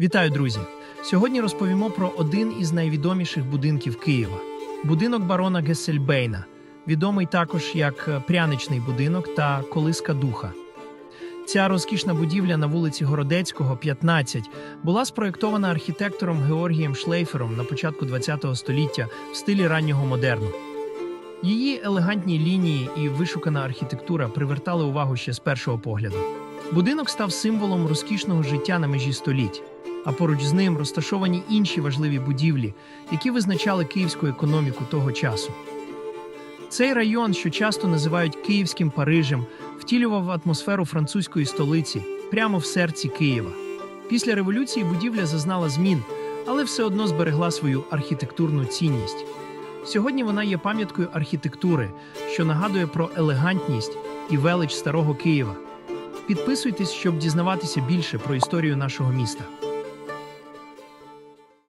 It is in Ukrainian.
Вітаю, друзі! Сьогодні розповімо про один із найвідоміших будинків Києва будинок барона Гессельбейна, відомий також як е, пряничний будинок та колиска духа. Ця розкішна будівля на вулиці Городецького, 15, була спроєктована архітектором Георгієм Шлейфером на початку ХХ століття в стилі раннього модерну. Її елегантні лінії і вишукана архітектура привертали увагу ще з першого погляду. Будинок став символом розкішного життя на межі століть, а поруч з ним розташовані інші важливі будівлі, які визначали київську економіку того часу. Цей район, що часто називають Київським Парижем, втілював атмосферу французької столиці прямо в серці Києва. Після революції будівля зазнала змін, але все одно зберегла свою архітектурну цінність. Сьогодні вона є пам'яткою архітектури, що нагадує про елегантність і велич старого Києва. Підписуйтесь, щоб дізнаватися більше про історію нашого міста.